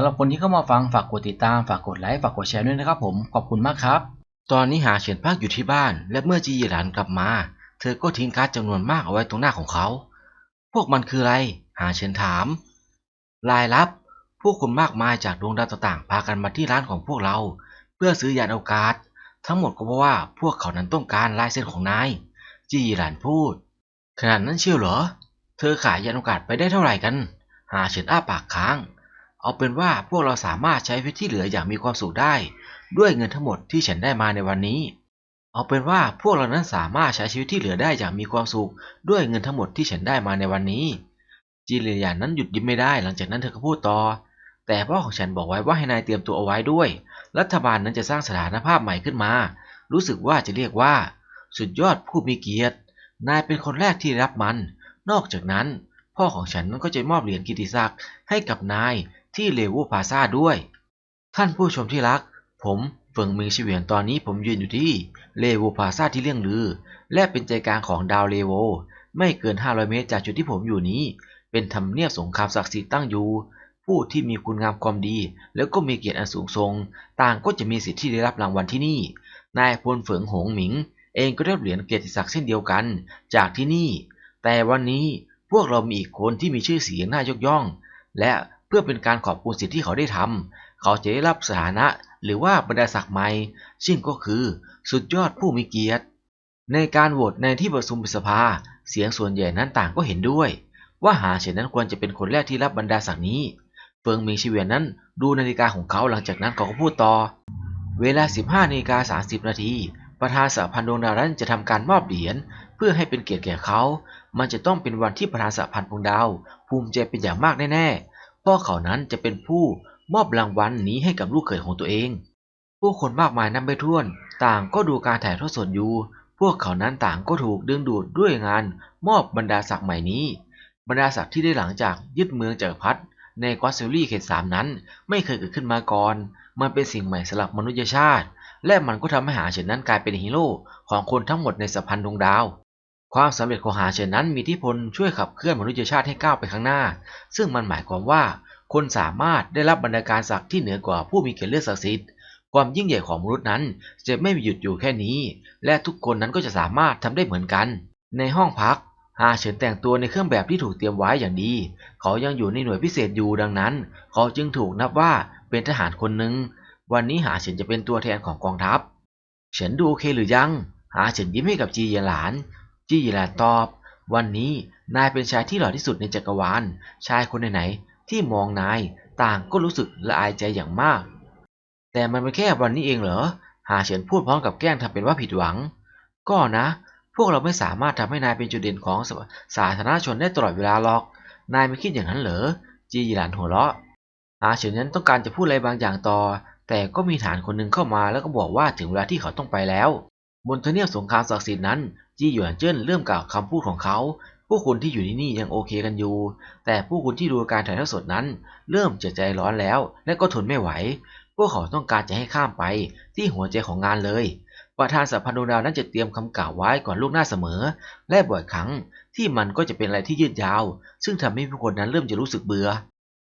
ำหรับคนที่เข้ามาฟังฝากกดติดตามฝากกดไลค์ฝากกดแชร์ด้วยนะครับผมขอบคุณมากครับ ตอนนี้หาเฉินพักอยู่ที่บ้าน และเมื่อจีหลานกลับมา เธอก็ทิ้งการ์ดจำนวนมากเอาไว้ตรงหน้าของเขา พวกมันคืออะไร หาเฉินถาม รายลับผู้คนมากมายจากดวงดาวต่างๆพากันมาที่ร้านของพวกเรา เพื่อซื้อยานอวกาศทั้งหมดก็เพราะว่าพวกเขานั้นต้องการลายเซ็นของนาย จีหลานพูด ขนาดนั้นเชียวเหรอ เธอขายยานอวกาศไปได้เท่าไหร่กัน หาเฉินอ้าปากค้าง เอาเป็นว่าพวกเราสามารถใช้ชีวิตที่เหลืออย่างมีความสุขได้ ด้วยเงินทั้งหมดที่ฉันได้มาในวันนี้ เอาเป็นว่าพวกเรานั้นสามารถใช้ชีวิตที่เหลือได้อย่างมีความสุข ด้วยเงินทั้งหมดที่ฉันได้มาในวันนี้ จิเลียนนั้นหยุดยิ้มไม่ได้ หลังจากนั้นเธอก็พูดต่อ แต่พ่อของฉันบอกไว้ว่าให้นายเตรียมตัวเอาไว้ด้วย รัฐบาลนั้นจะสร้างสถานภาพใหม่ขึ้นมา รู้สึกว่าจะเรียกว่า สุดยอดผู้มีเกียรติ นายเป็นคนแรกที่รับมัน นอกจากนั้น พ่อของฉันนั้นก็จะมอบเหรียญกิติศักดิ์ให้กับนาย ที่เลวูพาซาด้วย ท่านผู้ชมที่รัก ผมเฟิงมิงชิเวียนตอนนี้ผมยืนอยู่ที่เลโวพาซาที่เลี่ยงลือ และเป็นใจกลางของดาวเลโวไม่เกิน 500 เมตรจากจุดที่ผมอยู่นี้ เป็นทำเนียบสงครามศักดิ์สิทธิ์ตั้งอยู่ ผู้ที่มีคุณงามความดี แล้วก็มีเกียรติอันสูงทรง ต่างก็จะมีสิทธิ์ที่ได้รับรางวัลที่นี่ นายพลเฟิงหงหมิง เองก็ได้เหรียญเกียรติศักดิ์เช่นเดียวกัน จากที่นี่ แต่วันนี้พวกเรามีอีกคนที่มีชื่อเสียงน่ายกย่อง และ เพื่อเป็นการขอบคุณสิ่งที่เขาได้ทำเขาจะได้รับสถานะหรือว่าบรรดาศักดิ์ใหม่ซึ่งก็คือสุดยอดผู้มีเกียรติ ในการโหวตในที่ประชุมสภา เสียงส่วนใหญ่นั้นต่างก็เห็นด้วย ว่าหาเฉินนั้นควรจะเป็นคนแรกที่รับบรรดาศักดิ์นี้ เฟิงมิงชิเวียนนั้นดูนาฬิกาของเขาหลังจากนั้นเขาก็พูดต่อ เวลา 15นาฬิกา30 นาทีประธานสหพันธ์ดวงดาวนั้นจะทำการมอบเหรียญเพื่อให้เป็นเกียรติแก่เขา มันจะต้องเป็นวันที่ประธานสหพันธ์ดวงดาว ภูมิใจเป็นอย่างมากแน่ๆ พ่อเขานั้นจะเป็นผู้มอบรางวัลนี้ให้กับลูกเขยของตัวเอง ผู้คนมากมายนับไม่ถ้วน ต่างก็ดูการถ่ายทอดสดอยู่ พวกเขานั้นต่างก็ถูกดึงดูดด้วยงานมอบบรรดาศักดิ์ใหม่นี้ บรรดาศักดิ์ที่ได้หลังจากยึดเมืองจากรพรรดิในกอสเซลลี่เขตสามนั้น ไม่เคยเกิดขึ้นมาก่อน มันเป็นสิ่งใหม่สำหรับมนุษยชาติ และมันก็ทำให้หาเฉินนั้นกลายเป็นฮีโร่ของคนทั้งหมดในสัพพันธ์ดวงดาวความสำเร็จของหาเฉินนั้นมีทธิพลช่วยขับเคลื่อนมนุษยชาติให้ก้าวไปข้างหน้า ซึ่งมันหมายความว่า คนสามารถได้รับบรรดาการศักดิ์ที่เหนือกว่าผู้มีเกียรติเลือดศักดิ์สิทธิ์ความยิ่งใหญ่ของมนุษย์นั้นจะไม่หยุดอยู่แค่นี้ และทุกคนนั้นก็จะสามารถทำได้เหมือนกัน ในห้องพักหาเฉินแต่งตัวในเครื่องแบบที่ถูกเตรียมไว้อย่างดี เขายังอยู่ในหน่วยพิเศษอยู่ดังนั้น เขาจึงถูกนับว่าเป็นทหารคนหนึ่ง วันนี้หาเฉินจะเป็นตัวแทนของกองทัพ เฉินดูโอเคหรือยัง หาเฉินยิ้มให้กับจีเยหลาน จีเยหลานตอบ วันนี้นายเป็นชายที่หล่อที่สุดในจักรวาล ชายคนไหน ที่มองนายต่างก็รู้สึกละอายใจอย่างมาก แต่มันเป็นแค่วันนี้เองเหรอหาเฉินพูดพร้อมกับแกล้งทำเป็นว่าผิดหวัง ก็นะ พวกเราไม่สามารถทำให้นายเป็นจุดเด่นของสสาธารณชนได้ตลอดเวลาหรอก นายไม่คิดอย่างนั้นเหรอจีหลานหัวเราะหาเฉินนั้นต้องการจะพูดอะไรบางอย่างต่อ แต่ก็มีฐานคนหนึ่งเข้ามาแล้วก็บอกว่าถึงเวลาที่เขาต้องไปแล้ว บนทเนียบสงครามศักดิ์สิทธิ์นั้น จีหยวนเจิ้นเริ่มกล่าวคำพูดของเขา ผู้คนที่อยู่ที่นี่ยังโอเคกันอยู่ แต่ผู้คนที่ดูการถ่ายทอดสดนั้น เริ่มจะใจร้อนแล้ว และก็ทนไม่ไหว พวกเขาต้องการจะให้ข้ามไปที่หัวใจของงานเลย ประธานสัพพันธ์ดาวนั้นจะเตรียมคำกล่าวไว้ก่อนลูกหน้าเสมอ และบ่อยครั้งที่มันก็จะเป็นอะไรที่ยืดยาว ซึ่งทำให้ผู้คนนั้นเริ่มจะรู้สึกเบื่อ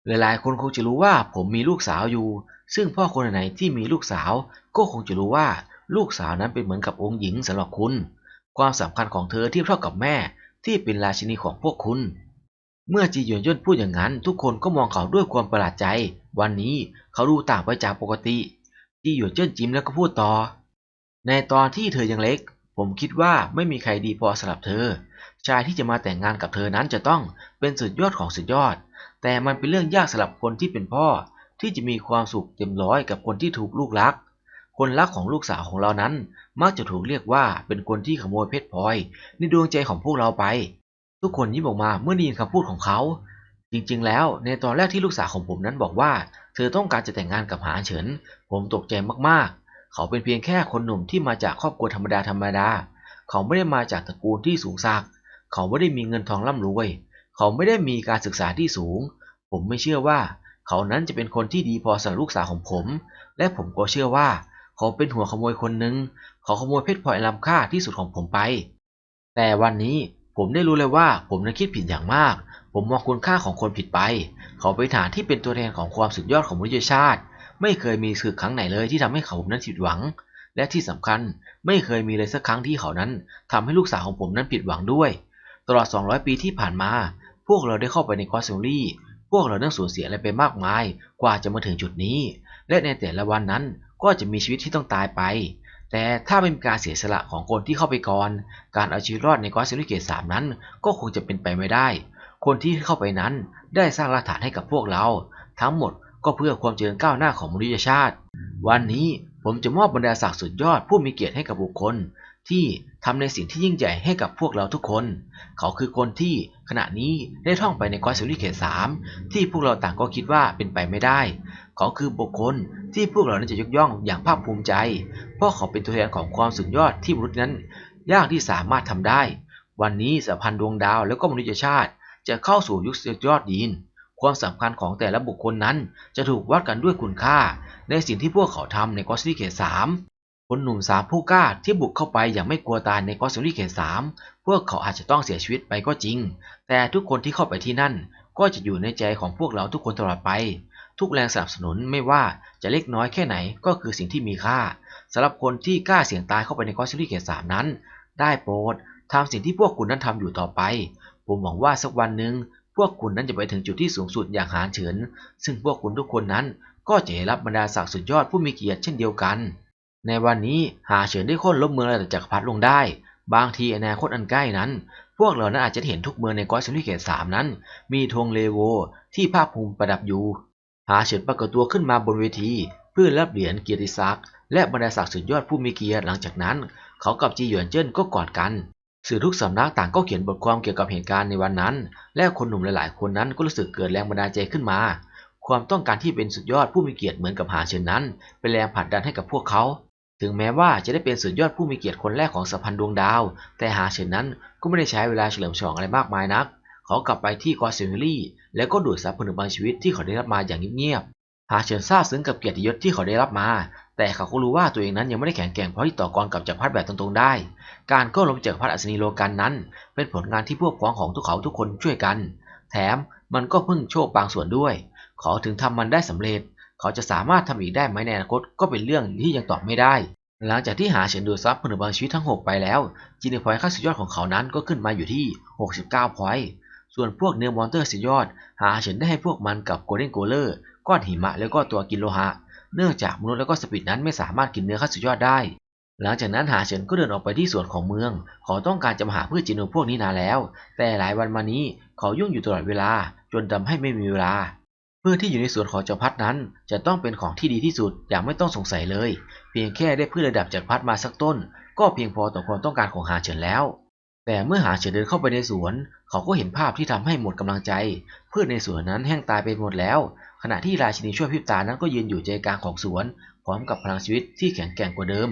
หลายๆ คนคงจะรู้ว่าผมมีลูกสาวอยู่ ซึ่งพ่อคนไหนที่มีลูกสาว ก็คงจะรู้ว่าลูกสาวนั้นเป็นเหมือนกับองค์หญิงสำหรับคุณ ความสำคัญของเธอเทียบเท่ากับแม่ ที่เป็นราชินีของพวกคุณ เมื่อจีหยวนย่นพูดอย่างนั้น ทุกคนก็มองเขาด้วยความประหลาดใจ วันนี้เขาดูต่างไปจากปกติ จีหยวนเจิ้นจิ้มแล้วก็พูดต่อ ในตอนที่เธอยังเล็ก ผมคิดว่าไม่มีใครดีพอสำหรับเธอ ชายที่จะมาแต่งงานกับเธอนั้นจะต้องเป็นสุดยอดของสุดยอด แต่มันเป็นเรื่องยากสำหรับคนที่เป็นพ่อที่จะมีความสุขเต็มร้อยกับคนที่ถูกลูกรัก คนรักของลูกสาวของเรานั้น มักจะถูกเรียกว่าเป็นคนที่ขโมยเพชรพลอย ในดวงใจของพวกเราไป ทุกคนยิ้มออกมาเมื่อได้ยินคำพูดของเขา จริงๆ แล้วในตอนแรกที่ลูกสาวของผมนั้นบอกว่า เธอต้องการจะแต่งงานกับหาเฉิน ผมตกใจมากๆ เขาเป็นเพียงแค่คนหนุ่มที่มาจากครอบครัวธรรมดาธรรมดา เขาไม่ได้มาจากตระกูลที่สูงสักเขาไม่ได้มีเงินทองร่ำรวย เขาไม่ได้มีการศึกษาที่สูง ผมไม่เชื่อว่า เขานั้นจะเป็นคนที่ดีพอสำหรับลูกสาวของผม และผมก็เชื่อว่า เขาเป็นหัวขโมยคนหนึ่งเขาขโมยเพชรพลอยล้ำค่าที่สุดของผมไป แต่วันนี้ผมได้รู้เลยว่าผมนั้นคิดผิดอย่างมาก ผมมองคุณค่าของคนผิดไป เขาเป็นทหารที่เป็นตัวแทนของความสุดยอดของมนุษยชาติ ไม่เคยมีศึกครั้งไหนเลยที่ทำให้เขาผมนั้นผิดหวัง และที่สำคัญไม่เคยมีเลยสักครั้งที่เขานั้นทำให้ลูกสาวของผมนั้นผิดหวังด้วย ตลอด 200 ปีที่ผ่านมา พวกเราได้เข้าไปในกอสซิลี่พวกเราได้สูญเสียอะไรไปมากมาย กว่าจะมาถึงจุดนี้ และในแต่ละวันนั้น ก็จะมีชีวิตที่ต้องตายไป แต่ถ้าไม่มีการเสียสละของคนที่เข้าไปก่อน การเอาชีวิตรอดในกอสซิลี่เกตสามนั้น ก็คงจะเป็นไปไม่ได้ คนที่เข้าไปนั้นได้สร้างรากฐานให้กับพวกเรา ทั้งหมดก็เพื่อความเจริญก้าวหน้าของมนุษยชาติ วันนี้ผมจะมอบบรรดาศักดิ์สุดยอดผู้มีเกียรติให้กับบุคคล ที่ทำในสิ่งที่ยิ่งใหญ่ให้กับพวกเราทุกคน เขาคือคนที่ขณะนี้ได้ท่องไปในกอสิลิเขตสามที่พวกเราต่างก็คิดว่าเป็นไปไม่ได้ เขาคือบุคคลที่พวกเรานั้นจะยกย่องอย่างภาคภูมิใจ เพราะเขาเป็นตัวแทนของความสุดยอดที่มนุษย์นั้น ยากที่สามารถทำได้ วันนี้สัมพันธ์ดวงดาวแล้วก็มนุษยชาติ จะเข้าสู่ยุคสุดยอดยีนความสำคัญของแต่ละบุคคลนั้นจะถูกวัดกันด้วยคุณค่า ในสิ่งที่พวกเขาทำในกอสซิลิเขตสาม คนหนุ่มสามผู้กล้าที่บุกเข้าไปอย่างไม่กลัวตายในกอสซิลิเขตสามพวกเขาอาจจะต้องเสียชีวิตไปก็จริง แต่ทุกคนที่เข้าไปที่นั่น ก็จะอยู่ในใจของพวกเราทุกคนตลอดไป ทุกแรงสนับสนุนไม่ว่าจะเล็กน้อยแค่ไหนก็คือสิ่งที่มีค่าสำหรับคนที่กล้าเสี่ยงตายเข้าไปในกอสซิลิเขตสามนั้น ได้โปรดทำสิ่งที่พวกคุณนั้นทำอยู่ต่อไป ผมหวังว่าสักวันหนึ่งพวกคุณนั้นจะไปถึงจุดที่สูงสุดอย่างหาญเฉิน ซึ่งพวกคุณทุกคนนั้นก็จะได้รับบรรดาศักดิ์สุดยอดผู้มีเกียรติเช่นเดียวกัน ในวันนี้หาเฉินได้ค่นล้มเมืองระดับจักรพรรดิลงได้ บางทีอนาคตอันใกล้นั้น พวกเรานั้นอาจจะเห็นทุกเมืองในกอสซิลิเกตสามนั้น มีธงเลโวที่ภาคภูมิประดับอยู่ หาเฉินปรากฏตัวขึ้นมาบนเวที เพื่อรับเหรียญเกียรติศักดิ์และบรรดาศักดิ์สุดยอดผู้มีเกียรติหลังจากนั้น เขากับจีหยวนเจิ้นก็กอดกัน สื่อทุกสำนักต่างก็เขียนบทความเกี่ยวกับเหตุการณ์ในวันนั้น และคนหนุ่มหลาย ๆ คนนั้นก็รู้สึกเกิดแรงบันดาลใจขึ้นมาความต้องการที่เป็นสุดยอดผู้มีเกียรติเหมือนกับหาเฉินนั้น เป็นแรงผลักดันให้กับพวกเขา ถึงแม้ว่าจะได้เป็นสุดยอดผู้มีเกียรติคนแรกของสัมพันธ์ดวงดาว แต่หาเฉินนั้นก็ไม่ได้ใช้เวลาเฉลิมฉลองอะไรมากมายนัก เขากลับไปที่กอสเซิลลี่ แล้วก็ดูดซับผนึกบางชีวิตที่เขาได้รับมาอย่างเงียบๆ หาเฉินซาบซึ้งกับเกียรติยศที่เขาได้รับมา แต่เขาก็รู้ว่าตัวเองนั้นยังไม่ได้แข็งแกร่งพอที่ต่อกรกับจักรพรรดิแบบตรงๆได้ การโก็ล้มจักรพรรดิอัศนีโลกันนั้น เป็นผลงานที่พวกพ้องของทุกเขาทุกคนช่วยกัน แถมมันก็เพิ่งโชคบางส่วนด้วย เขาถึงทำมันได้สำเร็จ เขาจะสามารถทำอีกได้ไหมในอนาคตก็เป็นเรื่องที่ยังตอบไม่ได้ หลังจากที่หาเฉินดูซับผนึกบางชีวิตทั้ง 6 ไปแล้วจีเนพอยต์ค่าสุดยอดของเขานั้นก็ขึ้นมาอยู่ที่ 69 พอยต์ส่วนพวกเนื้อมอนเตอร์สุดยอด หาเฉินได้ให้พวกมันกับโกลเด้นโกลเลอร์ก้อนหิมะแล้วก็ตัวกินโลหะ เนื่องจากมนุษย์และก็สปิดนั้นไม่สามารถกินเนื้อขั้นสุดยอดได้ หลังจากนั้นหาเฉินก็เดินออกไปที่สวนของเมือง เขาต้องการจะมาหาพืชจีนูพวกนี้นานแล้ว แต่หลายวันมานี้เขายุ่งอยู่ตลอดเวลา จนทำให้ไม่มีเวลา พืชที่อยู่ในสวนของจักรพรรดินั้น จะต้องเป็นของที่ดีที่สุดอย่างไม่ต้องสงสัยเลย เพียงแค่ได้พืชระดับจักรพรรดิมาสักต้น ก็เพียงพอต่อความต้องการของหาเฉินแล้ว แต่เมื่อหาเฉินเดินเข้าไปในสวน เขาก็เห็นภาพที่ทำให้หมดกำลังใจ พืชในสวนนั้นแห้งตายไปหมดแล้ว ขณะที่ราชินีช่วยพิบตานั้นก็ยืนอยู่ใจกลางของสวน พร้อมกับพลังชีวิตที่แข็งแกร่งกว่าเดิม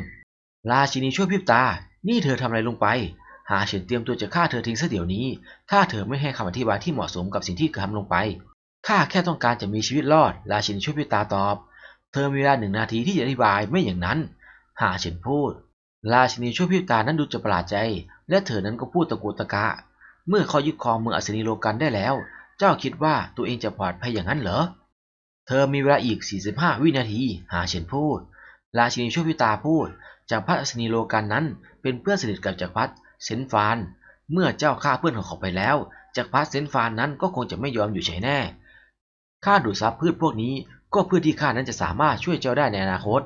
ราชินีช่วยพิบตา นี่เธอทำอะไรลงไป หาเฉินเตรียมตัวจะฆ่าเธอทิ้งซะเดี๋ยวนี้ ถ้าเธอไม่ให้คำอธิบายที่เหมาะสมกับสิ่งที่ทำลงไป ข้าแค่ต้องการจะมีชีวิตรอด ราชินีช่วยพิตาตอบ เธอมีเวลาหนึ่งนาทีที่จะอธิบายไม่อย่างนั้น หาเฉินพูด ราชินีช่วยพิตานั้นดูจะประหลาดใจ และเธอนั้นก็พูดตะกุกตะกะ เมื่อเขายึดครองเมืองอัศนีโลกันได้แล้ว เจ้าคิดว่าตัวเองจะปลอดภัยอย่างนั้นเหรอ เธอมีเวลาอีก 45 วินาที หาเฉินพูด ราชินีช่วยพิตาพูด จากพรรดิอัศนีโลกันนั้น เป็นเพื่อนสนิทกับจักรพรรดิเซนฟาน เมื่อเจ้าฆ่าเพื่อนของเขาไปแล้วจักรพรรดิเซนฟานนั้นก็คงจะไม่ยอมอยู่เฉยแน่ ข้าดูดซับพืชพวกนี้ ก็เพื่อที่ข้านั้นจะสามารถช่วยเจ้าได้ในอนาคต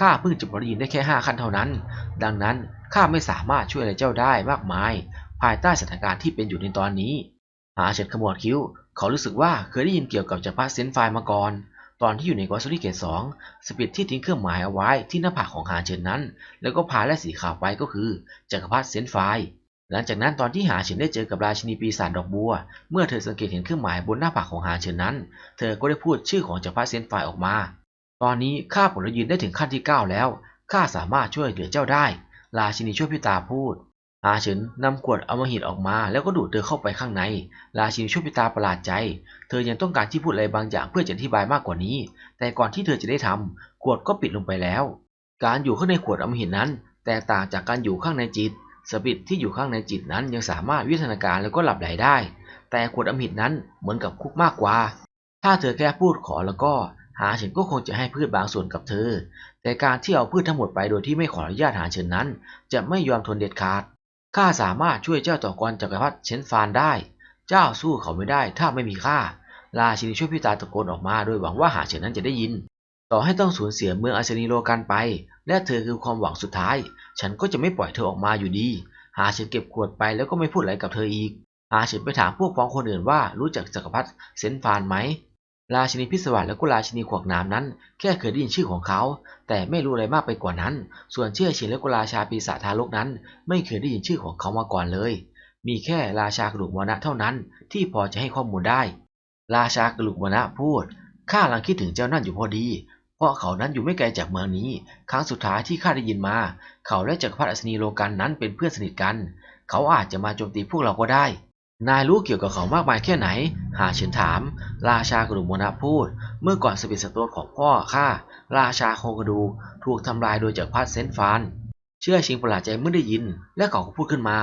ข้าเพิ่งจะได้ยินได้แค่ห้าขั้นเท่านั้น ดังนั้นข้าไม่สามารถช่วยอะไรเจ้าได้มากมาย ภายใต้สถานการณ์ที่เป็นอยู่ในตอนนี้หาเฉินขมวดคิ้ว เขารู้สึกว่าเคยได้ยินเกี่ยวกับจักรพรรดิเซนไฟมาก่อน ตอนที่อยู่ในกอสซอรี่เกตสองสปิดที่ทิ้งเครื่องหมายเอาไว้ที่หน้าผากของหาเฉินนั้น แล้วก็พาและสีขาวไปก็คือจักรพรรดิเซนไฟ หลังจากนั้นตอนที่หาเฉินได้เจอกับราชินีปีศาจดอกบัว เมื่อเธอสังเกตเห็นเครื่องหมายบนหน้าผากของหาเฉินนั้น เธอก็ได้พูดชื่อของจักรพรรดิเซนฟออกมา ตอนนี้ข้าผลยืนได้ถึงขั้นที่ 9 แล้ว ข้าสามารถช่วยเหลือเจ้าได้ ราชินีช่วยพิตาพูด หาเฉินนำขวดอมหิตออกมาแล้วก็ดูดเธอเข้าไปข้างใน ราชินีช่วยพิตาประหลาดใจ เธอยังต้องการที่พูดอะไรบางอย่างเพื่อจะอธิบายมากกว่านี้ แต่ก่อนที่เธอจะได้ทำขวดก็ปิดลงไปแล้ว การอยู่ข้างในขวดอมหิตนั้น แตกต่างจากการอยู่ข้างในจิต สปิตที่อยู่ข้างในจิตนั้นยังสามารถวิทยาการแล้วก็หลับไหลได้ แต่ขวดอำหิตนั้นเหมือนกับคุกมากกว่า ถ้าเธอแค่พูดขอแล้วก็หาเฉินก็คงจะให้พืชบางส่วนกับเธอ แต่การที่เอาพืชทั้งหมดไปโดยที่ไม่ขออนุญาตหาเฉินนั้น จะไม่ยอมทนเด็ดขาด ข้าสามารถช่วยเจ้าต่อกรจักรพรรดิเชนฟานได้ เจ้าสู้เขาไม่ได้ถ้าไม่มีข้า ราชินีช่วยพิตาตะโกนออกมาโดยหวังว่าหาเฉินนั้นจะได้ยิน ต่อให้ต้องสูญเสียเมืองอาชนีโลกันไป และเธอคือความหวังสุดท้าย ฉันก็จะไม่ปล่อยเธอออกมาอยู่ดี หาเฉินเก็บขวดไปแล้วก็ไม่พูดอะไรกับเธออีก หาเฉินไปถามพวกพ้องคนอื่นว่ารู้จักจักรพรรดิเซนฟานไหม ราชินีพิศวาสและก็ราชินีขวากหน้ำนั้น แค่เคยได้ยินชื่อของเขา แต่ไม่รู้อะไรมากไปกว่านั้น ส่วนเชื่อชินและก็ราชาปีศาจทารกนั้น ไม่เคยได้ยินชื่อของเขามาก่อนเลย มีแค่ราชากระดูกมรณะเท่านั้น ที่พอจะให้ข้อมูลได้ ราชากระดูกมรณะพูดข้ากำลังคิดถึงเจ้านั่นอยู่พอดี เพราะเขานั้นอยู่ไม่ไกลจากเมืองนี้ ครั้งสุดท้ายที่ข้าได้ยินมา เขาและจักรพรรดิอัศนีโลกันนั้นเป็นเพื่อนสนิทกัน เขาอาจจะมาโจมตีพวกเราก็ได้ นายรู้เกี่ยวกับเขามากมายแค่ไหน หาเฉินถาม ราชากระดูกมรณะพูด เมื่อก่อนสปิสโตนของพ่อข้าราชาโคกระดูถูกทำลายโดยจักรพรรดิเซนฟาน เชื่อชิงประหลาดใจเมื่อได้ยิน และเขาก็พูดขึ้นมา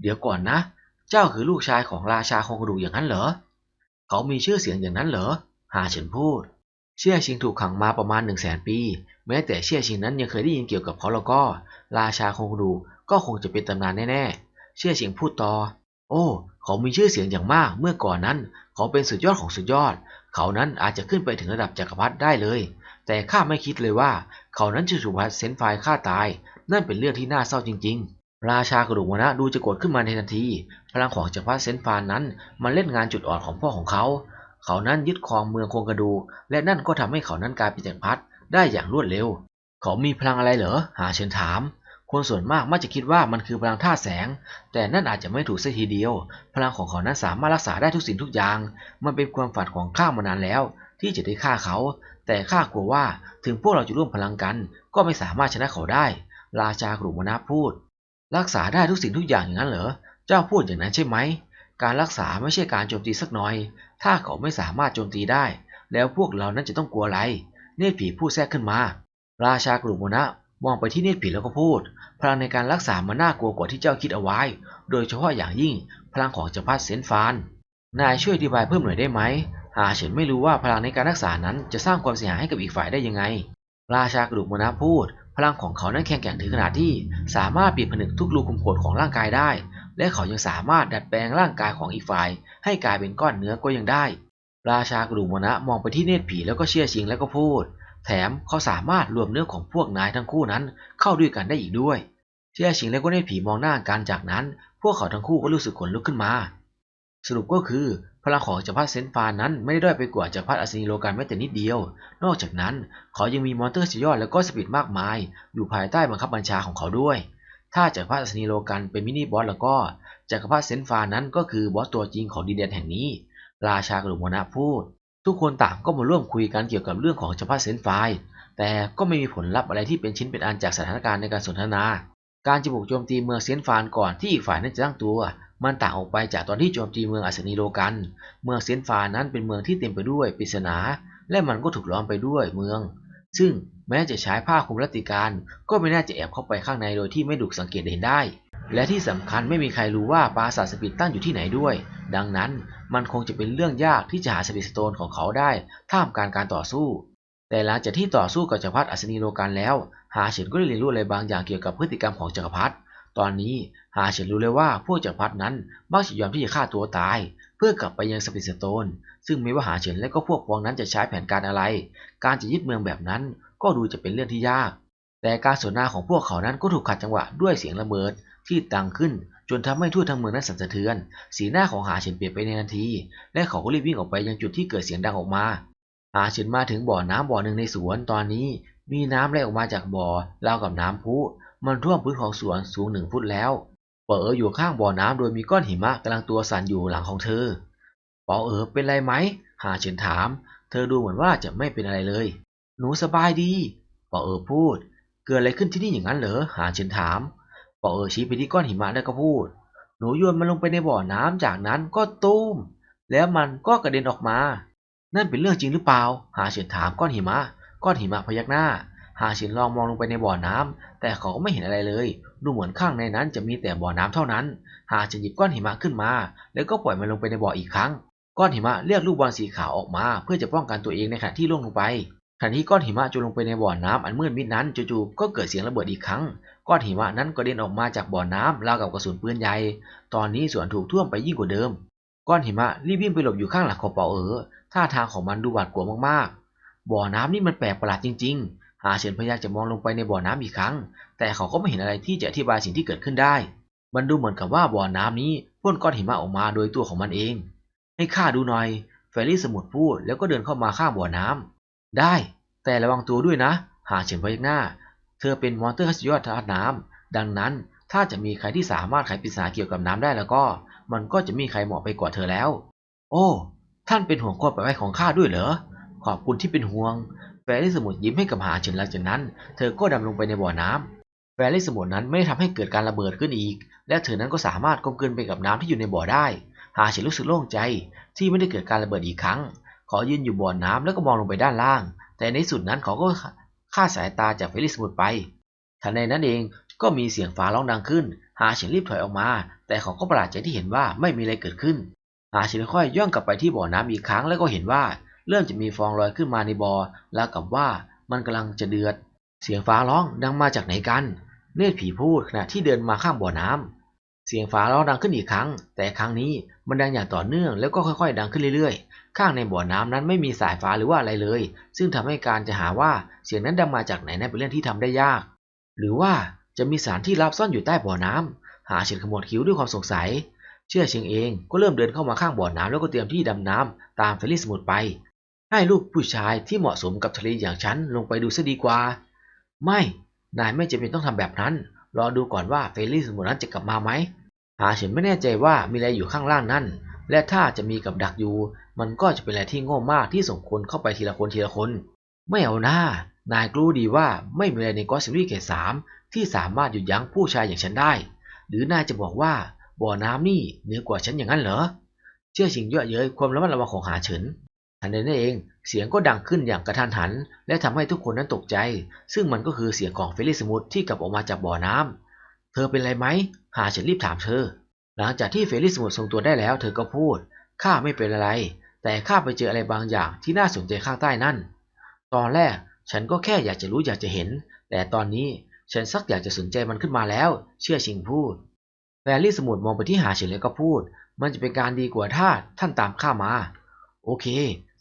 เดี๋ยวก่อนนะ เจ้าคือลูกชายของราชาโคกระดูอย่างนั้นเหรอ เขามีชื่อเสียงอย่างนั้นเหรอ หาเฉินพูด เชี่ยชิงถูกขังมาประมาณหนึ่งแสนปี แม้แต่เชี่ยชิงนั้นยังเคยได้ยินเกี่ยวกับเขาแล้วก็ ราชาคงดูก็คงจะเป็นตำนานแน่ๆ เชี่ยชิงพูดต่อ โอ้ เขามีชื่อเสียงอย่างมาก เมื่อก่อนนั้นเขาเป็นสุดยอดของสุดยอด เขานั้นอาจจะขึ้นไปถึงระดับจักรพรรดิได้เลย แต่ข้าไม่คิดเลยว่า เขานั้นจะถูกพัดเซนไฟร์ฆ่าตาย นั่นเป็นเรื่องที่น่าเศร้าจริง ๆราชากระดูกมณะดูจะโกรธขึ้นมาในทันที พลังของจักรพรรดิเซนฟานนั้น มันเล่นงานจุดอ่อนของพ่อของเขา เขานั้นยึดครองเมืองโคงกระดู และนั่นก็ทำให้เขานั้นกลายเป็นจักรพรรดิได้อย่างรวดเร็ว เขามีพลังอะไรเหรอหาเชิญถาม คนส่วนมากมักจะคิดว่ามันคือพลังธาตุแสง แต่นั่นอาจจะไม่ถูกสักทีเดียว พลังของเขานั้นสามารถรักษาได้ทุกสิ่งทุกอย่าง มันเป็นความฝันของข้ามานานแล้ว ที่จะได้ฆ่าเขา แต่ข้ากลัวว่าถึงพวกเราจะร่วมพลังกัน ก็ไม่สามารถชนะเขาได้ ราชากรุมนาพูด รักษาได้ทุกสิ่งทุกอย่างอย่างนั้นเหรอ เจ้าพูดอย่างนั้นใช่ไหม การรักษาไม่ใช่การโจมตีสักหน่อย ถ้าเขาไม่สามารถโจมตีได้ แล้วพวกเรานั้นจะต้องกลัวอะไร เนตรผีพูดแทรกขึ้นมา ราชากรุมนะมองไปที่เนตรผีแล้วก็พูด พลังในการรักษามันน่ากลัวกว่าที่เจ้าคิดเอาไว้ โดยเฉพาะอย่างยิ่งพลังของจักรพรรดิเซนฟาน นายช่วยอธิบายเพิ่มหน่อยได้ไหมหาเฉินไม่รู้ว่าพลังในการรักษานั้นจะสร้างความเสียหายให้กับอีกฝ่ายได้ยังไง ราชากระดูกมรณะพูด พลังของเขานั้นแข็งแกร่งถึงขนาดที่ สามารถปิดผนึกทุกรูขุมขนของร่างกายได้ และเขายังสามารถดัดแปลงร่างกายของอีกฝ่าย ให้กลายเป็นก้อนเนื้อก็ยังได้ ราชากระดูกมณะมองไปที่เนตรผีแล้วก็เชื่อชิงแล้วก็พูด แถมเขาสามารถรวมเนื้อของพวกนายทั้งคู่นั้น เข้าด้วยกันได้อีกด้วย เชื่อชิงและก็เนตรผีมองหน้ากันจากนั้น พวกเขาทั้งคู่ก็รู้สึกขนลุกขึ้นมา สรุปก็คือพลังของจักรพรรดิเซนฟานนั้นไม่ได้ด้อยไปกว่าจักรพรรดิอัศนีโลกันแม้แต่นิดเดียว นอกจากนั้นเขายังมีมอนเตอร์สุดยอดและก็สปีดมากมาย อยู่ภายใต้บังคับบัญชาของเขาด้วย ถ้าจักรพรรดิอัศนีโลกันเป็นมินิบอสแล้วก็จักรพรรดิเซนฟานั้นก็คือบอสตัวจริงของดินแดนแห่งนี้ ราชากระดูกมรณะพูด ทุกคนต่างก็มาร่วมคุยกันเกี่ยวกับเรื่องของจักรพรรดิเซนฟร์แต่ก็ไม่มีผลลัพธ์อะไรที่เป็นชิ้นเป็นอันจากสถานการณ์ในการสนทนา การจะบุกโจมตีเมืองเซนฟานก่อนที่อีกฝ่ายนั้นจะตั้งตัว มันต่างออกไปจากตอนที่โจมตีเมืองอัศนีโลกัน เมืองเซนฟานนั้นเป็นเมืองที่เต็มไปด้วยปริศนา และมันก็ถูกล้อมไปด้วยเมือง ซึ่งแม้จะใช้ผ้าคลุมรัติการ ก็ไม่น่าจะแอบเข้าไปข้างในโดยที่ไม่ถูกสังเกตเห็นได้ และที่สำคัญไม่มีใครรู้ว่าปราสาทสปิดตั้งอยู่ที่ไหนด้วย ดังนั้นมันคงจะเป็นเรื่องยากที่จะหาสปิดสโตนของเขาได้ท่ามกลางการต่อสู้ แต่หลังจากที่ต่อสู้กับจักรพรรดิอัศนีโลกันแล้ว หาเฉินก็ได้เรียนรู้อะไรบางอย่างเกี่ยวกับพฤติกรรมของจักรพรรดิตอนนี้หาเฉินรู้เลยว่าพวกจักรพรรดินั้นมักจะยอมที่จะฆ่าตัวตาย เพื่อกลับไปยังสปิสโตน ซึ่งไม่ว่าหาเฉินและก็พวกพวงนั้นจะใช้แผนการอะไร การจะยึดเมืองแบบนั้นก็ดูจะเป็นเรื่องที่ยาก แต่การสนทนาของพวกเขานั้นก็ถูกขัดจังหวะด้วยเสียงระเบิดที่ดังขึ้น จนทำให้ทั่วทั้งเมืองนั้นสั่นสะเทือน สีหน้าของหาเฉินเปลี่ยนไปในทันที และเขาก็รีบวิ่งออกไปยังจุดที่เกิดเสียงดังออกมา หาเฉินมาถึงบ่อน้ำบ่อหนึ่งในสวนตอนนี้ มีน้ำไหลออกมาจากบ่อราวกับน้ำพุมันท่วมพื้นของสวนสูงหนึ่งฟุตแล้ว เป๋ออยู่ข้างบ่อน้ำโดยมีก้อนหิมะกำลังตัวสั่นอยู่หลังของเธอเป๋อเออเป็นไรไหม หาเฉินถาม เธอดูเหมือนว่าจะไม่เป็นอะไรเลย หนูสบายดีเป๋อเออพูด เกิดอะไรขึ้นที่นี่อย่างนั้นเหรอ หาเฉินถามเป๋อเออชี้ไปที่ก้อนหิมะแล้วก็พูด หนูโยนมันลงไปในบ่อน้ำจากนั้นก็ตุ้ม แล้วมันก็กระเด็นออกมา นั่นเป็นเรื่องจริงหรือเปล่า หาเฉินถามก้อนหิมะ ก้อนหิมะพยักหน้า หาเฉินลองมองลงไปในบ่อน้ำแต่เขาก็ไม่เห็นอะไรเลย ดูเหมือนข้างในนั้นจะมีแต่บ่อน้ำเท่านั้น หาจะหยิบก้อนหิมะขึ้นมา แล้วก็ปล่อยมันลงไปในบ่ออีกครั้ง ก้อนหิมะเรียกลูกบอลสีขาวออกมา เพื่อจะป้องกันตัวเองในขณะที่ล่วงลงไปขณะที่ก้อนหิมะจมลงไปในบ่อน้ำอันมืดมิดนั้นจู่ๆก็เกิดเสียงระเบิดอีกครั้ง ก้อนหิมะนั้นกระเด็นออกมาจากบ่อน้ำราวกับกระสุนปืนใหญ่ ตอนนี้สวนถูกท่วมไปยิ่งกว่าเดิม ก้อนหิมะรีบวิ่งไปหลบอยู่ข้างหลังของเปาเอ๋อท่าทางของมันดูหวาดกลัวมากๆ บ่อน้ำนี่มันแปลกประหลาดจริง ๆ หาเฉินพยายามจะมองลงไปในบ่อน้ำอีกครั้ง แต่เขาก็ไม่เห็นอะไรที่จะอธิบายสิ่งที่เกิดขึ้นได้ มันดูเหมือนกับว่าบ่อน้ำนี้พ่นก้อนหิมะออกมาโดยตัวของมันเอง ให้ข้าดูหน่อยเฟรรี่สมุดพูดแล้วก็เดินเข้ามาข้างบ่อน้ำได้ แต่ระวังตัวด้วยนะ หาเฉินพยักหน้า เธอเป็นมอนเตอร์สุดยอดธาตุน้ำดังนั้นถ้าจะมีใครที่สามารถไขปริศนาเกี่ยวกับน้ำได้แล้วก็ มันก็จะมีใครเหมาะไปกว่าเธอแล้ว โอ้ ท่านเป็นห่วงความปลอดภัยของข้าด้วยเหรอ ขอบคุณที่เป็นห่วงแฟรี่สมุทรยิ้มให้กับหาเฉินหลังจากนั้น เธอก็ดำลงไปในบ่อน้ำ แฟรี่สมุทรนั้นไม่ได้ทำให้เกิดการระเบิดขึ้นอีก และเธอนั้นก็สามารถกลมกลืนไปกับน้ำที่อยู่ในบ่อได้ หาเฉินรู้สึกโล่งใจที่ไม่ได้เกิดการระเบิดอีกครั้ง ขอยืนอยู่บ่อน้ำแล้วก็มองลงไปด้านล่าง แต่ในสุดนั้นเขาก็ฆ่าสายตาจากเฟรี่สมุทรไปทันใดนั้นเองก็มีเสียงฟ้าร้องดังขึ้น หาเฉินรีบถอยออกมา แต่เขาก็ประหลาดใจที่เห็นว่าไม่มีอะไรเกิดขึ้น หาเฉินค่อยย่องกลับไปที่บ่อน้ำอีกครั้งแล้วก็เห็นว่าเริ่มจะมีฟองลอยขึ้นมาในบ่อแล้วกับว่ามันกำลังจะเดือด เสียงฟ้าร้องดังมาจากไหนกัน เนตรผีพูดขณะที่เดินมาข้างบ่อน้ำเสียงฟ้าร้องดังขึ้นอีกครั้ง แต่ครั้งนี้มันดังอย่างต่อเนื่องแล้วก็ค่อยๆ ดังขึ้นเรื่อยๆ ข้างในบ่อน้ำนั้นไม่มีสายฟ้าหรือว่าอะไรเลย ซึ่งทำให้การจะหาว่าเสียงนั้นดังมาจากไหนนั้นเป็นเรื่องที่ทำได้ยาก หรือว่าจะมีสารที่ลับซ่อนอยู่ใต้บ่อน้ำหาเฉินขมวดคิ้วด้วยความสงสัย เชื่อเชิงเองก็เริ่มเดินเข้ามาข้างบ่อน้ำแล้วก็เตรียมที่ดำน้ำตามเฟลี่สมุทรไป ให้ลูกผู้ชายที่เหมาะสมกับทะเลอย่างฉันลงไปดูซะดีกว่า ไม่ นายไม่จำเป็นต้องทำแบบนั้น รอดูก่อนว่าเฟรลี่สมุทรนั้นจะกลับมาไหมหาเฉินไม่แน่ใจว่ามีอะไรอยู่ข้างล่างนั่น และถ้าจะมีกับดักอยู่ มันก็จะเป็นอะไรที่โง่มากที่ส่งคนเข้าไปทีละคนทีละคน ไม่เอาหน้า นายรู้ดีว่าไม่มีอะไรในกอสซิลี่เกตสามที่สามารถหยุดยั้งผู้ชายอย่างฉันได้ หรือนายจะบอกว่าบ่อน้ำนี่เหนือกว่าฉันอย่างนั้นเหรอ เชื่อชิงเยอะเย้ยความระมัดระวังของหาเฉินทันใดนั้นเอง เสียงก็ดังขึ้นอย่างกระทันหัน และทำให้ทุกคนนั้นตกใจ ซึ่งมันก็คือเสียงของเฟลิสมุทที่กลับออกมาจากบ่อน้ำเธอเป็นไรไหม หาเฉินรีบถามเธอ หลังจากที่เฟลิสมุททรงตัวได้แล้ว เธอก็พูด ข้าไม่เป็นอะไร แต่ข้าไปเจออะไรบางอย่างที่น่าสนใจข้างใต้นั่น ตอนแรกฉันก็แค่อยากจะรู้อยากจะเห็น แต่ตอนนี้ฉันสักอยากจะสนใจมันขึ้นมาแล้ว เชื่อชิงพูดแฟรี่สมุทรมองไปที่หาเฉินแล้วก็พูด มันจะเป็นการดีกว่าถ้าท่านตามข้ามา โอเค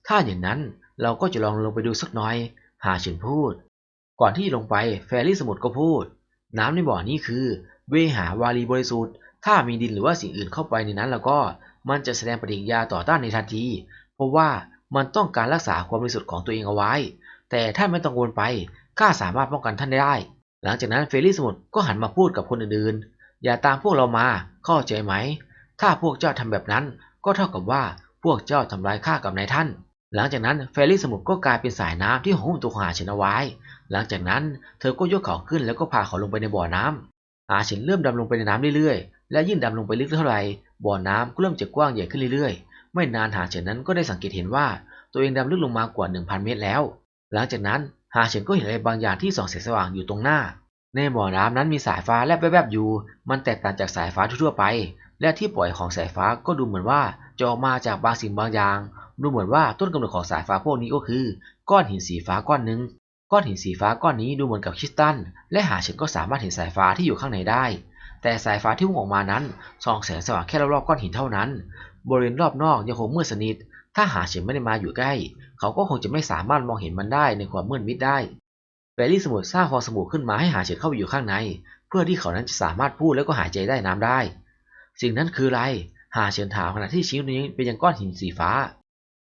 ถ้าอย่างนั้นเราก็จะลองลงไปดูสักหน่อย หาเฉินพูด ก่อนที่ลงไปแฟรี่สมุทรก็พูด น้ำในบ่อนี้คือ เวหาวารีบริสุทธิ์ ถ้ามีดินหรือว่าสิ่งอื่นเข้าไปในนั้น แล้วก็มันจะแสดงปฏิกิริยาต่อต้านในทันที เพราะว่ามันต้องการรักษาความบริสุทธิ์ของตัวเองเอาไว้ แต่ท่านไม่ต้องกวลไปข้าสามารถป้องกันท่านได้ หลังจากนั้นเฟรี่สมุทรก็หันมาพูดกับคนอื่นๆ อย่าตามพวกเรามาเข้าใจไหม ถ้าพวกเจ้าทำแบบนั้น ก็เท่ากับว่าพวกเจ้าทำร้ายข้ากับนายท่าน หลังจากนั้นเฟรลี่สมุทรก็กลายเป็นสายน้ำที่หุ้มตัวของหาเฉินเอาไว้ หลังจากนั้นเธอก็ยกเขาขึ้นแล้วก็พาเขาลงไปในบ่อน้ำหาเฉินเริ่มดำลงไปในน้ำเรื่อยๆ และยิ่งดำลงไปลึกเท่าไหร่บ่อน้ำก็เริ่มจะกว้างใหญ่ขึ้นเรื่อยๆ ไม่นานหาเฉินนั้นก็ได้สังเกตเห็นว่าตัวเองดำลึกลงมากว่า 1,000 เมตรแล้ว หลังจากนั้นหาเฉินก็เห็นอะไรบางอย่างที่ส่องแสงสว่างอยู่ตรงหน้า ในบ่อน้ำนั้นมีสายฟ้าแลบแวบๆอยู่ มันแตกต่างจากสายฟ้าทั่วๆไป และที่ปล่อยของสายฟ้าก็ดูเหมือนว่าจะออกมาจากบางสิ่งบางอย่าง ดูเหมือนว่าต้นกำเนิดของสายฟ้าพวกนี้ก็คือ ก้อนหินสีฟ้าก้อนหนึ่งก้อนหินสีฟ้าก้อนนี้ดูเหมือนกับคริสตัลและหาเฉินก็สามารถเห็นสายฟ้าที่อยู่ข้างในได้ แต่สายฟ้าที่พุ่งออกมานั้นส่องแสงสว่างแค่รอบๆก้อนหินเท่านั้น บริเวณรอบนอกยังคงมืดสนิท ถ้าหาเฉินไม่ได้มาอยู่ใกล้ เขาก็คงจะไม่สามารถมองเห็นมันได้ในความมืดมิดได้แฟรี่สมุทรสร้างฟองสบู่ขึ้นมาให้หาเฉินเข้าไปอยู่ข้างใน เพื่อที่เขานั้นจะสามารถพูดแล้วก็หายใจได้น้ำได้ สิ่งนั้นคืออะไร หาเฉินถามขณะที่ชี้นิ้วไปยังก้อนหินสีฟ้า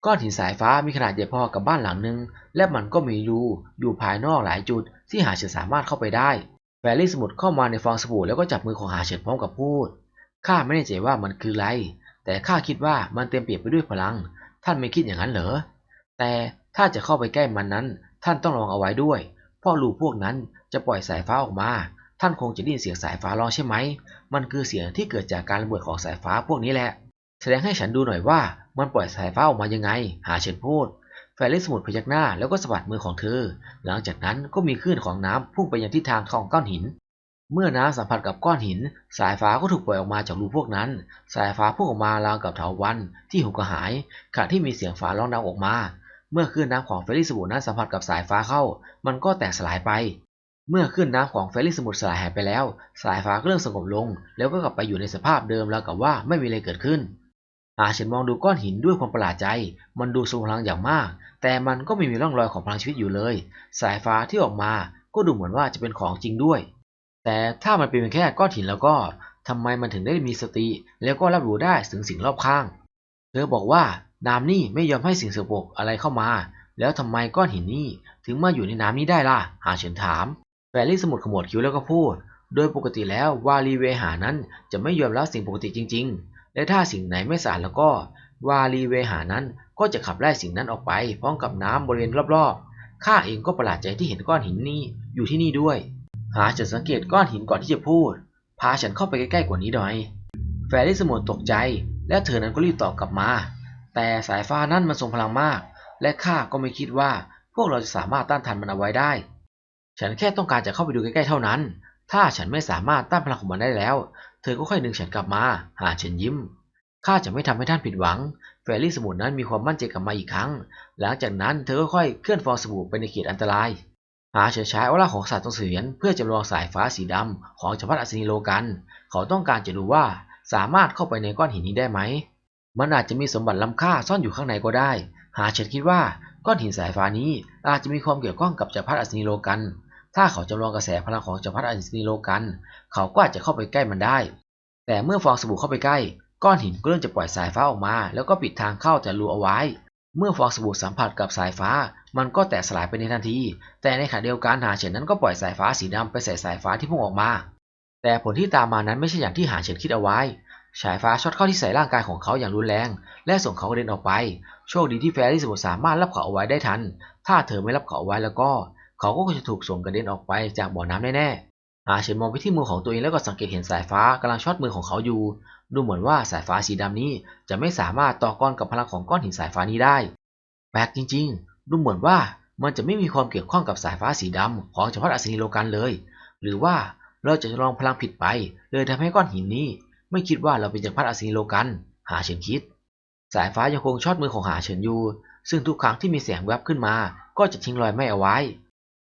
ก้อนหินสายฟ้ามีขนาดใหญ่พอกับบ้านหลังหนึ่งและมันก็มีรูอยู่ภายนอกหลายจุดที่หาเฉินสามารถเข้าไปได้แฟรี่สมุทรเข้ามาในฟองสบู่แล้วก็จับมือของหาเฉินพร้อมกับพูดข้าไม่แน่ใจว่ามันคืออะไร แต่ข้าคิดว่ามันเต็มเปี่ยมไปด้วยพลัง ท่านไม่คิดอย่างนั้นเหรอแต่ถ้าจะเข้าไปใกล้มันนั้น ท่านต้องระวังเอาไว้ด้วย เพราะรูพวกนั้นจะปล่อยสายฟ้าออกมา ท่านคงจะได้ยินเสียงสายฟ้าร้องใช่ไหม มันคือเสียงที่เกิดจากการระเบิดของสายฟ้าพวกนี้แหละ แสดงให้ฉันดูหน่อยว่า มันปล่อยสายฟ้าออกมายังไง หาเฉินพูดแฟรี่สมุทรพยักหน้าแล้วก็สะบัดมือของเธอ หลังจากนั้นก็มีคลื่นของน้ำพุ่งไปยังทิศทางของก้อนหิน เมื่อน้ำสัมผัสกับก้อนหิน สายฟ้าก็ถูกปล่อยออกมาจากรูพวกนั้น สายฟ้าพุ่งออกมาราวกับเถาวัลย์ที่หุกระหายขณะที่มีเสียงฟ้าร้องดังออกมา เมื่อคลื่นน้ำของเฟรลี่สมุทรนั้นสัมผัสกับสายฟ้าเข้า มันก็แตกสลายไป เมื่อคลื่นน้ำของเฟรลี่สมุทรสลายหายไปแล้ว สายฟ้าก็เริ่มสงบลง แล้วก็กลับไปอยู่ในสภาพเดิมแล้วกับว่าไม่มีอะไรเกิดขึ้น อาเฉินมองดูก้อนหินด้วยความประหลาดใจ มันดูทรงพลังอย่างมาก แต่มันก็ไม่มีร่องรอยของพลังชีวิตอยู่เลย สายฟ้าที่ออกมาก็ดูเหมือนว่าจะเป็นของจริงด้วย แต่ถ้ามันเป็นแค่ก้อนหินแล้วก็ทำไมมันถึงได้มีสติ แล้วก็รับรู้ได้ถึงสิ่งรอบข้าง เธอบอกว่าน้ำนี่ไม่ยอมให้สิ่งสกปรกอะไรเข้ามา แล้วทำไมก้อนหินนี่ถึงมาอยู่ในน้ำนี้ได้ล่ะ หาเฉินถามแฟรี่สมุดขมวดคิ้วแล้วก็พูด โดยปกติแล้ววาลีเวหานั้นจะไม่ยอมรับสิ่งปกติจริง ๆ และถ้าสิ่งไหนไม่สะอาดแล้วก็ วาลีเวหานั้นก็จะขับไล่สิ่งนั้นออกไปพร้อมกับน้ำบริเวณรอบๆ ข้าเองก็ประหลาดใจที่เห็นก้อนหินนี้อยู่ที่นี่ด้วย หาจะสังเกตก้อนหินก่อนที่จะพูด พาฉันเข้าไปใกล้ๆกว่านี้หน่อย แฟรี่สมุดตกใจ และเธอนั้นก็รีบตอบกลับมา แต่สายฟ้านั้นมันทรงพลังมาก และข้าก็ไม่คิดว่าพวกเราจะสามารถต้านทานมันเอาไว้ได้ ฉันแค่ต้องการจะเข้าไปดูใกล้ๆเท่านั้น ถ้าฉันไม่สามารถต้านพลังของมันได้แล้ว เธอก็ค่อยดึงฉันกลับมา หาฉันยิ้ม ข้าจะไม่ทำให้ท่านผิดหวัง แฟรี่สมุนนั้นมีความมั่นใจกลับมาอีกครั้ง หลังจากนั้นเธอก็ค่อยเคลื่อนฟองสบู่ไปในเขตอันตราย หาเฉินใช้ออร่าของศาสตร์ตงเสียนเพื่อจำลองสายฟ้าสีดำของจักรพรรดิอัศนีโลกัน เขาต้องการจะดูว่าสามารถเข้าไปในก้อนหินนี้ได้ไหม มันอาจจะมีสมบัติล้ำค่าซ่อนอยู่ข้างในก็ได้ หาเฉินคิดว่าก้อนหินสายฟ้านี้อาจจะมีความเกี่ยวข้องกับจักรพรรดิอัศนีโลกัน ถ้าเขาจำลองกระแสพลังของจักรพรรดิอัศนีโลกัน เขาก็อาจจะเข้าไปใกล้มันได้ แต่เมื่อฟองสบู่เข้าไปใกล้ ก้อนหินก็เริ่มจะปล่อยสายฟ้าออกมา แล้วก็ปิดทางเข้าแต่รูเอาไว้ เมื่อฟองสบู่สัมผัสกับสายฟ้า มันก็แตกสลายไปในทันที แต่ในขณะเดียวกันหาเฉินนั้นก็ปล่อยสายฟ้าสีดำไปใส่สายฟ้าที่พุ่งออกมา แต่ผลที่ตามมานั้นไม่ใช่อย่างที่หาเฉินคิดเอาไว้สายฟ้าช็อตเข้าที่ใส่ร่างกายของเขาอย่างรุนแรง และส่งเขากระเด็นออกไป โชคดีที่แฟรี่สมุทรสามารถรับเขาเอาไว้ได้ทัน ถ้าเธอไม่รับเขาเอาไว้แล้วก็ เขาก็จะถูกส่งกระเด็นออกไปจากบ่อน้ำแน่ๆอาเฉินมองไปที่มือของตัวเองแล้วก็สังเกตเห็นสายฟ้ากำลังช็อตมือของเขาอยู่ ดูเหมือนว่าสายฟ้าสีดำนี้จะไม่สามารถต่อกรกับพลังของก้อนหินสายฟ้านี้ได้ แปลกจริง ๆ ดูเหมือนว่ามันจะไม่มีความเกี่ยวข้องกับสายฟ้าสีดำของจักรพรรดิอัศนีโลกันเลย หรือว่าเราจะลองพลังผิดไป เลยทำให้ก้อนหินนี้ ไม่คิดว่าเราเป็นจักรพรรดิอัศนีโลกัน หาเฉินคิด สายฟ้ายังคงช็อตมือของหาเฉินอยู่ ซึ่งทุกครั้งที่มีแสงแวบขึ้นมา ก็จะทิ้งรอยไม่เอาไว้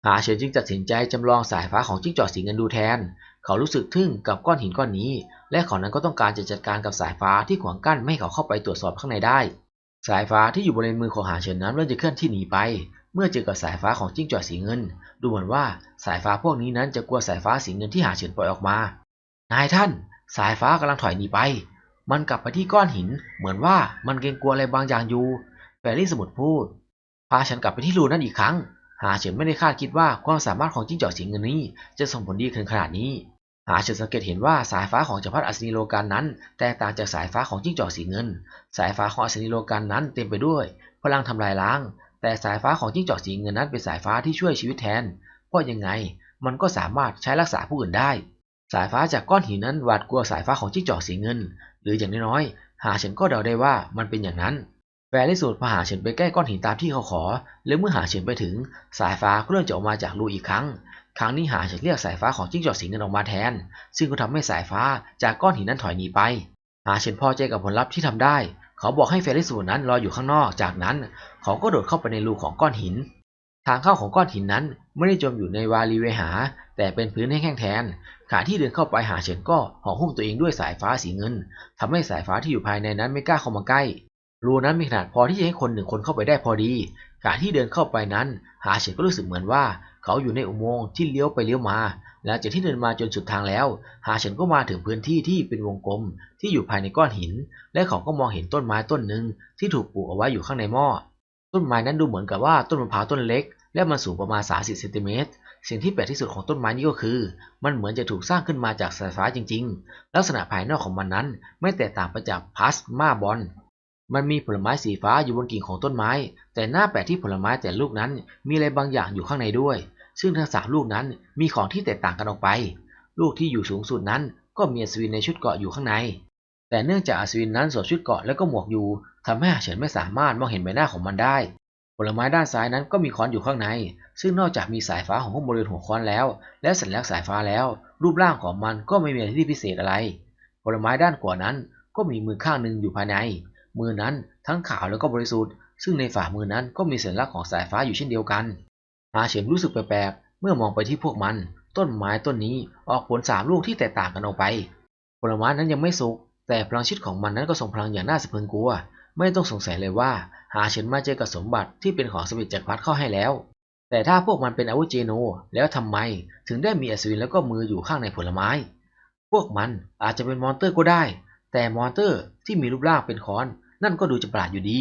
หาเฉินจึงตัดสินใจจำลองสายฟ้าของจิ้งจอกสีเงินดูแทน เขารู้สึกทึ่งกับก้อนหินก้อนนี้ และเขานั้นก็ต้องการจะจัดการกับสายฟ้าที่ขวางกั้นไม่ให้เขาเข้าไปตรวจสอบข้างในได้ สายฟ้าที่อยู่บริเวณมือของหาเฉินนั้นเริ่มจะเคลื่อนที่หนีไป เมื่อเจอกับสายฟ้าของจิ้งจอกสีเงิน ดูเหมือนว่าสายฟ้าพวกนี้นั้นจะกลัวสายฟ้าสีเงินที่หาเฉินปล่อยออกมา นายท่าน สายฟ้ากำลังถอยหนีไป มันกลับไปที่ก้อนหิน เหมือนว่ามันเกรงกลัวอะไรบางอย่างอยู่แฟรี่สมุทรพูด พาฉันกลับไปที่รูนั่นอีกครั้ง หาเฉินไม่ได้คาดคิดว่าความสามารถของจิ้งจอกสีเงินนี้ จะส่งผลดีถึงขนาดนี้ หาเฉินสังเกตเห็นว่าสายฟ้าของจักรพรรดิอัศนีโลกันนั้น แตกต่างจากสายฟ้าของจิ้งจอกสีเงิน สายฟ้าของอัศนีโลกันนั้นเต็มไปด้วย พลังทำลายล้าง แต่สายฟ้าของจิ้งจอกสีเงินนั้นเป็นสายฟ้าที่ช่วยชีวิตแทน เพราะยังไงมันก็สามารถใช้รักษาผู้อื่นได้ สายฟ้าจากก้อนหินนั้นหวาดกลัวสายฟ้าของจิ้งจอกสีเงิน หรืออย่างน้อยๆหาเฉินก็เดาได้ว่ามันเป็นอย่างนั้น แฟร์ที่สุดพอหาเฉินไปใกล้ก้อนหินตามที่เขาขอ และเมื่อหาเฉินไปถึง สายฟ้าก็เริ่มจะออกมาจากรูอีกครั้ง ครั้งนี้หาเฉินเรียกสายฟ้าของจิ้งจอกสีเงินออกมาแทน ซึ่งก็ทำให้สายฟ้าจากก้อนหินนั้นถอยหนีไป หาเฉินพอใจกับผลลัพธ์ที่ทำได้ เขาบอกให้เฟริสูนั้นรออยู่ข้างนอก จากนั้นเขาก็โดดเข้าไปในรูของก้อนหิน ทางเข้าของก้อนหินนั้นไม่ได้จมอยู่ในวาลีเวหา แต่เป็นพื้นแห้งๆแทนขณะที่เดินเข้าไปหาเฉินก็ห่อหุ้มตัวเองด้วยสายฟ้าสีเงินทำให้สายฟ้าที่อยู่ภายในนั้นไม่กล้าเข้ามาใกล้ รูนั้นมีขนาดพอที่จะให้คนหนึ่งคนเข้าไปได้พอดีขณะที่เดินเข้าไปนั้น หาเฉินก็รู้สึกเหมือนว่า เขาอยู่ในอุโมงค์ที่เลี้ยวไปเลี้ยวมาหลังจากที่เดินมาจนสุดทางแล้ว หาเฉินก็มาถึงพื้นที่ที่เป็นวงกลมที่อยู่ภายในก้อนหิน และเขาก็มองเห็นต้นไม้ต้นหนึ่งที่ถูกปลูกเอาไว้อยู่ข้างในหม้อ ต้นไม้นั้นดูเหมือนกับว่าต้นมะพร้าวต้นเล็ก และมันสูงประมาณ 30เซนติเมตร สิ่งที่แปลกที่สุดของต้นไม้นี้ก็คือ มันเหมือนจะถูกสร้างขึ้นมาจากสายฟ้าจริง ๆ ลักษณะภายนอกของมันนั้นไม่แตกต่างไปจากพลาสมาบอล มันมีผลไม้สีฟ้าอยู่บนกิ่งของต้นไม้ แต่หน้าแปลกที่ผลไม้แต่ลูกนั้นมีอะไรบางอย่างอยู่ข้างในด้วย ซึ่งทั้งสามลูกนั้นมีของที่แตกต่างกันออกไป ลูกที่อยู่สูงสุดนั้นก็มีอัศวินในชุดเกราะอยู่ข้างใน แต่เนื่องจากอัศวินนั้นสวมชุดเกราะและก็หมวกอยู่ทำให้เฉินไม่สามารถมองเห็นใบหน้าของมันได้ ผลไม้ด้านซ้ายนั้นก็มีค้อนอยู่ข้างใน ซึ่งนอกจากมีสายฟ้าของพวกบริเวณหัวค้อนแล้ว และสัญลักษณ์สายฟ้าแล้ว รูปร่างของมันก็ไม่มีอะไรที่พิเศษอะไร ผลไม้ด้านขวานั้นก็มีมือข้างหนึ่งอยู่ภายใน มือนั้นทั้งขาวแล้วก็บริสุทธิ์ ซึ่งในฝ่ามือนั้นก็มีสัญลักษณ์ของสายฟ้าอยู่เช่นเดียวกันอาเฉินรู้สึกแปลกๆเมื่อมองไปที่พวกมัน ต้นไม้ต้นนี้ออกผลสามลูกที่แตกต่างกันออกไปผลไม้นั้นยังไม่สุกแต่พลังชีวิตของมันนั้นก็ทรงพลังอย่างน่าสะพรึงกลัว ไม่ต้องสงสัยเลยว่าหาเฉินมาเจอกับสมบัติที่เป็นของสมิทจักรพรรดิเข้าให้แล้ว แต่ถ้าพวกมันเป็นอาวุธเจโน แล้วทำไมถึงได้มีอัศวินแล้วก็มืออยู่ข้างในผลไม้ พวกมันอาจจะเป็นมอนเตอร์ก็ได้ แต่มอนเตอร์ที่มีรูปร่างเป็นค้อน นั่นก็ดูจะประหลาดอยู่ดี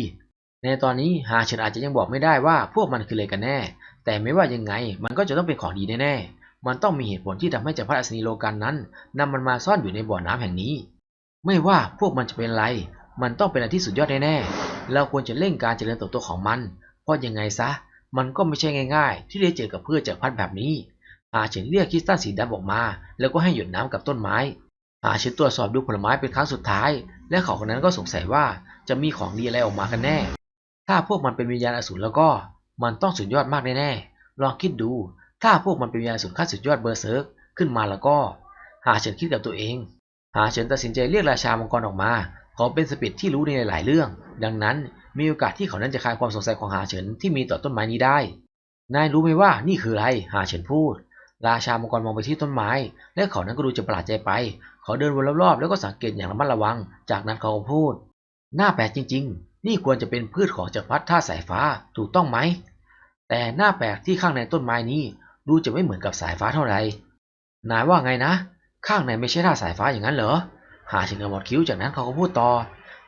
ในตอนนี้หาเฉินอาจจะยังบอกไม่ได้ว่าพวกมันคืออะไรกันแน่ แต่ไม่ว่ายังไงมันก็จะต้องเป็นของดีแน่ๆ มันต้องมีเหตุผลที่ทำให้จักรพรรดิอัศนีโลกันนั้นนำมันมาซ่อนอยู่ในบ่อน้ำแห่งนี้ ไม่ว่าพวกมันจะเป็นอะไรมันต้องเป็นอะไรที่สุดยอดแน่ๆ เราควรจะเร่งการเจริญเติบโตของมัน เพราะยังไงซะ มันก็ไม่ใช่ง่าย ๆ ที่ได้เจอกับเพื่อจากรพัดแบบนี้ อาเฉินเรียกคริสตัลสีดำออกมา แล้วก็ให้หยดน้ำกับต้นไม้ อาเฉินตรวจสอบดูผลไม้เป็นครั้งสุดท้าย และเขาคนนั้นก็สงสัยว่า จะมีของดีอะไรออกมากันแน่ ถ้าพวกมันเป็นวิญญาณอสูรแล้วก็ มันต้องสุดยอดมากแน่ๆลองคิดดู ถ้าพวกมันเป็นวิญญาณอสูรขั้นสุดยอดเบอร์เซิร์กขึ้นมาแล้วก็ หาเฉินคิดกับตัวเอง หาเฉินตัดสินใจเรียกราชามังกรออกมา เขาเป็นสปิดที่รู้ในหลายๆเรื่อง ดังนั้นมีโอกาสที่เขานั้นจะคลายความสงสัยของหาเฉินที่มีต่อต้นไม้นี้ได้ นายรู้ไหมว่านี่คืออะไร หาเฉินพูด ราชามังกรมองไปที่ต้นไม้ และเขานั้นก็ดูจะประหลาดใจไป เขาเดินวนรอบๆแล้วก็สังเกตอย่างระมัดระวัง จากนั้นเขาก็พูด หน้าแปลกจริง ๆ นี่ควรจะเป็นพืชของจักรพรรดิท่าสายฟ้าถูกต้องไหม แต่หน้าแปลกที่ข้างในต้นไม้นี้ดูจะไม่เหมือนกับสายฟ้าเท่าไหร่นายว่าไงนะ ข้างในไม่ใช่ท่าสายฟ้าอย่างนั้นเหรอ หาถึงกับหมดคิ้วจากนั้นเขาก็พูดต่อ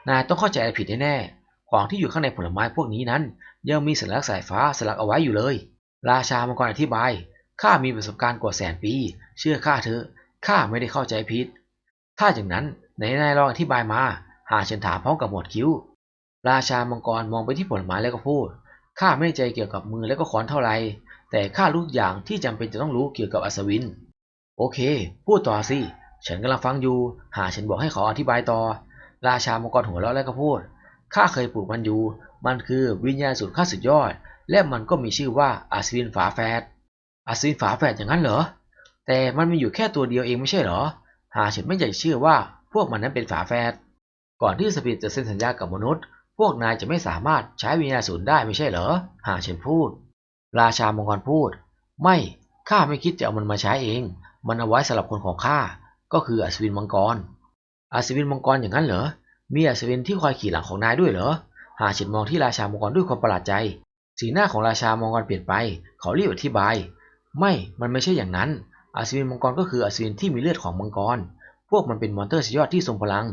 นายต้องเข้าใจผิดแน่ๆของที่อยู่ข้างในผลไม้พวกนี้นั้น ยังมีสัญลักษณ์สายฟ้าสลักเอาไว้อยู่เลย ราชามังกรอธิบายข้ามีประสบการณ์กว่าแสนปี เชื่อข้าเถอะข้าไม่ได้เข้าใจผิด ถ้าอย่างนั้นไหนนายลองอธิบายมา หาเชิญถามพร้อมกับหมวดคิ้ว ราชามังกรมองไปที่ผลไม้แล้วก็พูดข้าไม่แน่ใจเกี่ยวกับมือและก็ค้อนเท่าไร แต่ข้ารู้อย่างที่จำเป็นจะต้องรู้เกี่ยวกับอัศวิน โอเค พูดต่อสิ ฉันกำลังฟังอยู่ หาฉันบอกให้ขาอธิบายต่อ ราชามังกรหัวเราะแล้วก็พูดข้าเคยปลูกมันอยู่ มันคือวิญญาณสุดขั้นสุดยอด และมันก็มีชื่อว่าอัศวินฝาแฝด อัศวินฝาแฝดอย่างนั้นเหรอ แต่มันมีอยู่แค่ตัวเดียวเองไม่ใช่เหรอ หาฉันไม่อยากเชื่อว่าพวกมันนั้นเป็นฝาแฝด ก่อนที่สปิริตจะเซ็นสัญญากับมนุษย์ พวกนายจะไม่สามารถใช้วิญญาณสูรได้ไม่ใช่เหรอหาฉันพูด ราชามังกรพูด ไม่ข้าไม่คิดจะเอามันมาใช้เอง มันเอาไว้สำหรับคนของข้าก็คืออัศวินมังกรอัศวินมังกรอย่างนั้นเหรอมีอัศวินที่คอยขี่หลังของนายด้วยเหรอหาเฉินมองที่ราชามังกรด้วยความประหลาดใจ สีหน้าของราชามังกรเปลี่ยนไป เขารีบอธิบาย ไม่มันไม่ใช่อย่างนั้นอัศวินมังกรก็คืออัศวินที่มีเลือดของมังกร พวกมันเป็นมอนเตอร์สุดยอดที่ทรงพลัง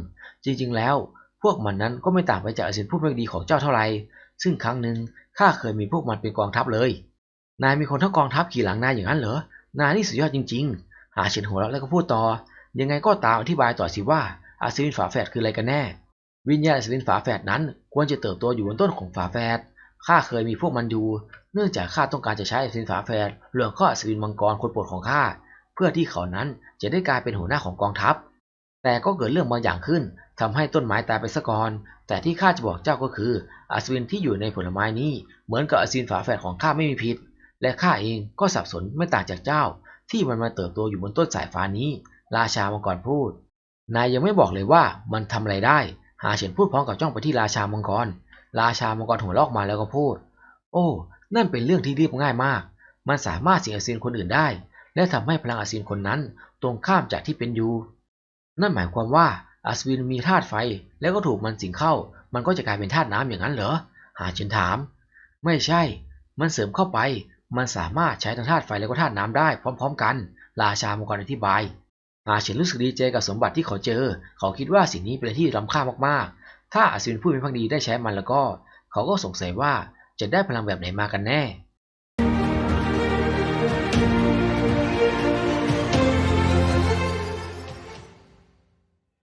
จริงๆ แล้ว พวกมันนั้นก็ไม่ต่างไปจากอัศวินผู้ไม่ดีของเจ้าเท่าไหร่ซึ่งครั้งหนึ่งข้าเคยมีพวกมันเป็นกองทัพเลย นายมีคนทั้งกองทัพขี่หลังนายอย่างนั้นเหรอ นายนี่สุดยอดจริง ๆ หาเฉินหัวเราะแล้วก็พูดต่อ ยังไงก็ตามอธิบายต่อสิว่าอัศวินฝาแฝดคืออะไรกันแน่ วิญญาณอัศวินฝาแฝดนั้น ควรจะเติบโตอยู่บนต้นของฝาแฝด ข้าเคยมีพวกมันอยู่ เนื่องจากข้าต้องการจะใช้อัศวินฝาแฝดเรื่องข้ออัศวินมังกรคนโปรดของข้า เพื่อที่เขานั้นจะได้กลายเป็นหัวหน้าของกองทัพ แต่ก็เกิดเรื่องบางอย่างขึ้นทำให้ต้นไม้ตายไปซะก่อน แต่ที่ข้าจะบอกเจ้าก็คืออัศวินที่อยู่ในผลไม้นี้เหมือนกับอัศวินฝาแฝดของข้าไม่มีพิษ และข้าเองก็สับสนไม่ต่างจากเจ้า ที่มันมาเติบโตอยู่บนต้นสายฟ้านี้ ราชามังกรพูด นายยังไม่บอกเลยว่ามันทำอะไรได้ หาเฉินพูดพร้อมกับจ้องไปที่ราชามังกร ราชามังกรหัวเราะออกมาแล้วก็พูด โอ้ นั่นเป็นเรื่องที่เรียบง่ายมาก มันสามารถสิงอัศวินคนอื่นได้ และทำให้พลังอัศวินคนนั้นตรงข้ามจากที่เป็นอยู่นั่นหมายความว่าอัศวินมีธาตุไฟแล้วก็ถูกมันสิงเข้า มันก็จะกลายเป็นธาตุน้ำอย่างนั้นเหรอ หาเฉินถาม ไม่ใช่ มันเสริมเข้าไป มันสามารถใช้ทั้งธาตุไฟแล้วก็ธาตุน้ำได้พร้อม ๆ กัน ราชามังกรอธิบายหาเฉินรู้สึกดีใจกับสมบัติที่เขาเจอ เขาคิดว่าสิ่งนี้เป็นที่ล้ำค่ามากๆ ถ้าอัศวินผู้มีพักดีได้ใช้มันแล้วก็ เขาก็สงสัยว่าจะได้พลังแบบไหนมากันแน่